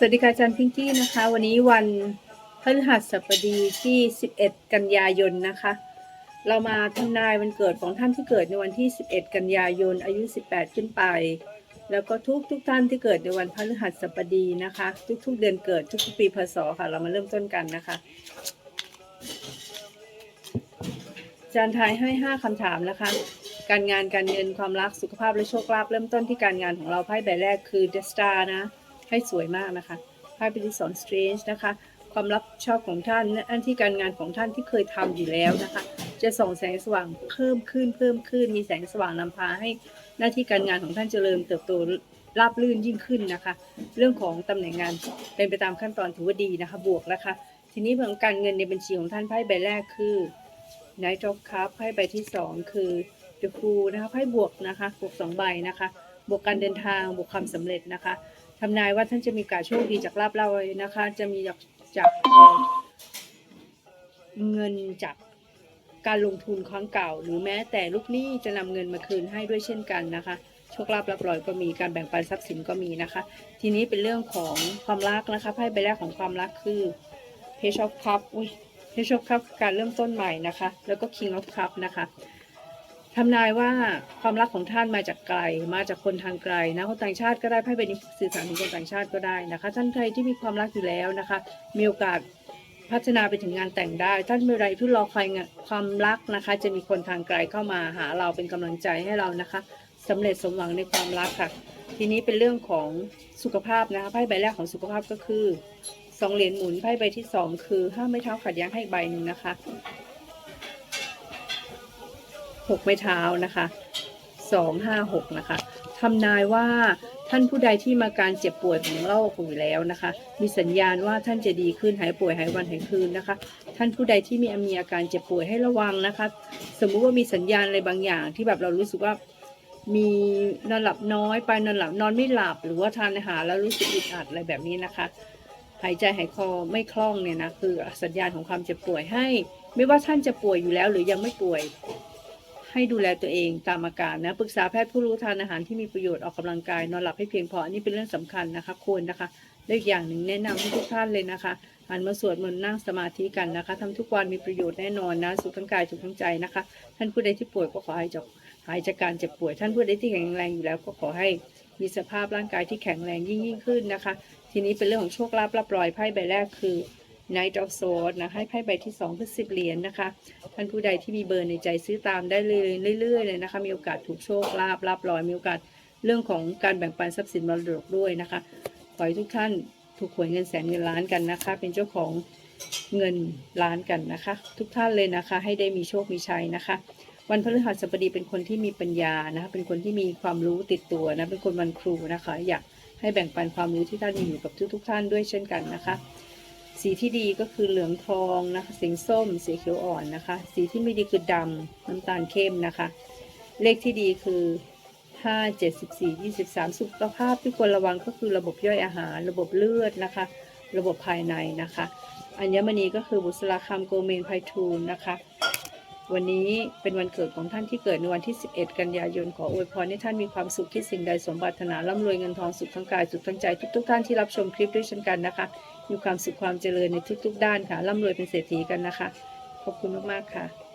สวัสดีค่ะอาจารย์พิงกี้นะคะ วันนี้วันพฤหัสบดีที่ 11 กันยายนนะคะ เรามาทำนายวันเกิดของท่านที่เกิดในวันที่ 11 กันยายน อายุ 18 ขึ้นไป แล้วก็ทุกทุกท่านที่เกิดในวันพฤหัสบดีนะคะ ทุก ๆ เดือนเกิดทุกๆปีพศค่ะ เรามาเริ่มต้นกันนะคะอาจารย์ทายให้ 5คำถามนะคะ การงานการเงินความรักสุขภาพและโชคลาภเริ่มต้นที่การงานของเราไพ่ใบแรกคือ The Star นะ ให้สวยมากนะคะไพ่เป็นที่สอน Strange นะคะ ความรับชอบของท่านอันที่การงานของท่านที่เคยทำอยู่แล้วนะคะ จะส่องแสงสว่างเพิ่มขึ้นเพิ่มขึ้น มีแสงสว่างนำพาให้หน้าที่การงานของท่านเจริญเติบโตราบรื่นยิ่งขึ้นนะคะ เรื่องของตำแหน่งงานเป็นไปตามขั้นตอนถือว่าดีนะคะ บวกนะคะ ทีนี้เรื่องการเงินในบัญชีของท่านไพ่ใบแรกคือ Knight of Cups ไพ่ใบที่สองคือ The Fool นะคะไพ่บวกนะคะบวกสองใบนะคะ บวกการเดินทางบวกความสำเร็จนะคะ ทำนายว่าท่านจะมีการโชคดีจากลาบเล่าเลยนะคะ จะมีจากจากเงินจากการลงทุนครั้งเก่า หรือแม้แต่ลูกหนี้จะนำเงินมาคืนให้ด้วยเช่นกันนะคะโชคลาภรับรอยก็มีการแบ่งปันทรัพย์สินก็มีนะคะ ทีนี้เป็นเรื่องของความรักนะคะไพ่ใบแรกของความรักคือ Page of Cup อุ้ย Page of Cup การเริ่มต้นใหม่นะคะ แล้วก็ King of Cup นะคะ ทำนายว่าความรักของท่านมาจากไกล มาจากคนทางไกลนะคนต่างชาติก็ได้ไพ่ใบนี้สื่อสารถึงคนต่างชาติก็ได้นะคะ ท่านใครที่มีความรักอยู่แล้วนะคะ มีโอกาสพัฒนาไปถึงงานแต่งได้ ท่านเมื่อไรที่รอคอยงานความรักนะคะ จะมีคนทางไกลเข้ามาหาเราเป็นกำลังใจให้เรานะคะสำเร็จสมหวังในความรักค่ะ ทีนี้เป็นเรื่องของสุขภาพนะคะไพ่ใบแรกของสุขภาพก็คือสองเหรียญหมุนไพ่ใบที่สองคือห้าไม่เท้าขัดแย้งให้อีกใบหนึ่งนะคะ หกไม้เท้านะคะสองห้าหกนะคะทำนายว่าท่านผู้ใดที่มาการเจ็บป่วยของโรคอยู่แล้วนะคะ มีสัญญาณว่าท่านจะดีขึ้นหายป่วยหายวันหายคืนนะคะ ท่านผู้ใดที่มีมีอาการเจ็บป่วยให้ระวังนะคะ สมมุติว่ามีสัญญาณอะไรบางอย่าง ที่แบบเรารู้สึกว่ามีนอนหลับน้อยไปนอนหลับนอนไม่หลับ หรือว่าทานอาหารแล้วรู้สึกอึดอัดอะไรแบบนี้นะคะ หายใจหายคอไม่คล่องเนี่ยนะคือสัญญาณของความเจ็บป่วยให้ ไม่ว่าท่านจะป่วยอยู่แล้วหรือยังไม่ป่วย ให้ดูแลตัวเองตามอาการนะปรึกษาแพทย์ผู้รู้ทานอาหารที่มีประโยชน์ออกกำลังกาย นอนหลับให้เพียงพออันนี้เป็นเรื่องสำคัญนะคะควรนะคะและอีกอย่างหนึ่งแนะนำให้ทุกท่านเลยนะคะหันมาสวดมนต์นั่งสมาธิกันนะคะทำทุกวันมีประโยชน์แน่นอนนะสุขทั้งกายสุขทั้งใจนะคะ ท่านผู้ใดที่ป่วยก็ขอให้จบหายจากการเจ็บป่วย ท่านผู้ใดที่แข็งแรงอยู่แล้วก็ขอให้มีสภาพร่างกายที่แข็งแรงยิ่งยิ่งขึ้นนะคะ ทีนี้เป็นเรื่องของโชคลาภรับรอยไพ่ใบแรกคือ Knight of Swords นะให้ไพ่ใบที่2คือ10เหรียญนะคะท่านผู้ใดที่มีเบอร์ในใจซื้อตามได้เลยเรื่อยๆเลยนะคะ มีโอกาสถูกโชคลาภรับรอยมีโอกาสเรื่องของการแบ่งปันทรัพย์สินมรดกด้วยนะคะขอให้ทุกท่านถูกหวยเงินแสนเงินล้านกันนะคะ เป็นเจ้าของเงินล้านกันนะคะ ทุกท่านเลยนะคะ ให้ได้มีโชคมีชัยนะคะ วันพฤหัสบดีเป็นคนที่มีปัญญานะคะเป็นคนที่มีความรู้ติดตัวนะเป็นคนวันครูนะคะ อยากให้แบ่งปันความรู้ที่ท่านมีอยู่กับทุกๆ ท่านด้วยเช่นกันนะคะ สีที่ดีก็คือเหลืองทองนะคะสีส้ม สีเขียวอ่อนนะคะ สีที่ไม่ดีคือดำน้ำตาลเข้มนะคะ เลขที่ดีคือ 5 74 23 สุขภาพที่ควรระวังก็คือระบบย่อยอาหาร ระบบเลือดนะคะ ระบบภายในนะคะ อัญมณีก็คือบุษราคำโกเมนไพทูลนะคะ วันนี้เป็นวันเกิดของท่านที่เกิดในวันที่ 11 กันยายน ขออวยพรให้ท่านมีความสุขที่สิ่งใดสมบัตินาร่ำรวยเงินทองสุขทั้งกายสุขทั้งใจทุก ๆ ท่านที่รับชมคลิปด้วยเช่นกันนะคะ มีความสุขความเจริญในทุก ๆ ด้านค่ะร่ำรวยเป็นเศรษฐีกันนะคะ ขอบคุณมากๆค่ะ